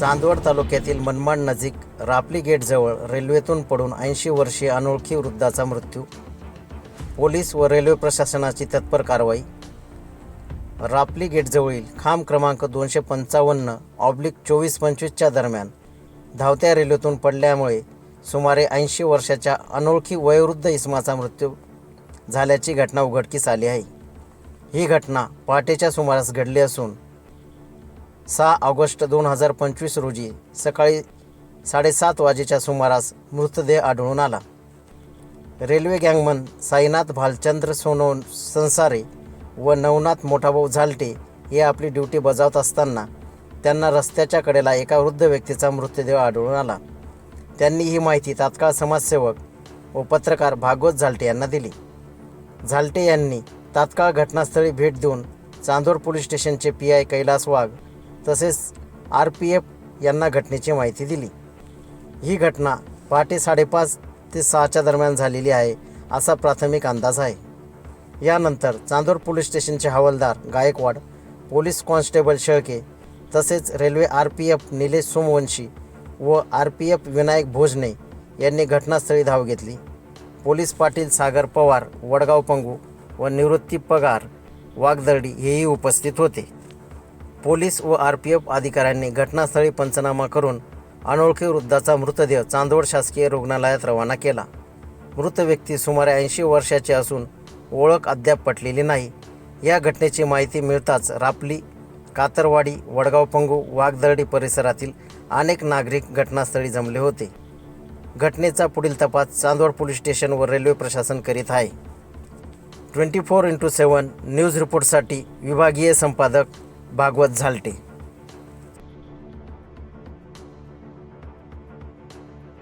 चांदवड तालुक्यातील मनमाड नजीक रापली गेटजवळ रेल्वेतून पडून ऐंशी वर्षीय अनोळखी वृद्धाचा मृत्यू. पोलीस व रेल्वे प्रशासनाची तत्पर कारवाई. रापली गेटजवळील खांब क्रमांक दोनशे पंचावन्न ऑब्लिक चोवीस पंचवीसच्या दरम्यान धावत्या रेल्वेतून पडल्यामुळे सुमारे ऐंशी वर्षाच्या अनोळखी वयोवृद्ध इसमाचा मृत्यू झाल्याची घटना उघडकीस आली आहे. ही घटना पहाटेच्या सुमारास घडली असून सहा ऑगस्ट दोन हजार पंचवीस रोजी सकाळी साडेसात वाजेच्या सुमारास मृतदेह आढळून आला. रेल्वे गँगमन साईनाथ भालचंद्र सोनोन संसारे व नवनाथ मोठाभाऊ झालटे हे आपली ड्युटी बजावत असताना त्यांना रस्त्याच्या कडेला एका वृद्ध व्यक्तीचा मृतदेह आढळून आला. त्यांनी ही माहिती तात्काळ समाजसेवक व पत्रकार भागवत झालटे यांना दिली. झालटे यांनी तात्काळ घटनास्थळी भेट देऊन चांदोर पोलीस स्टेशनचे पी आय कैलास वाघ तसेच आर पी एफ यांना घटनेची माहिती दिली. ही घटना पहाटे साडेपाच ते सहाच्या दरम्यान झालेली आहे असा प्राथमिक अंदाज आहे. यानंतर चांदूर पोलीस स्टेशनचे हवालदार गायकवाड पोलीस कॉन्स्टेबल शेळके तसेच railway R P F Nilesh Somvanshi व R P F Vinayak Bhojane यांनी घटनास्थळी धाव घेतली. पोलीस पाटील सागर पवार वडगाव पंगू व निवृत्ती पगार वागदर्डी हेही उपस्थित होते. पोलीस व आर पी एफ अधिकाऱ्यांनी घटनास्थळी पंचनामा करून अनोळखी वृद्धाचा मृतदेह चांदवड शासकीय रुग्णालयात रवाना केला. मृत व्यक्ती सुमारे ऐंशी वर्षाची असून ओळख अद्याप पटलेली नाही. या घटनेची माहिती मिळताच रापली कातरवाडी वडगाव पंगू वाघदर्डी परिसरातील अनेक नागरिक घटनास्थळी जमले होते. घटनेचा पुढील तपास चांदवड पोलीस स्टेशन व रेल्वे प्रशासन करीत आहे. Twenty four into seven news रिपोर्टसाठी विभागीय संपादक भागवत झालटे.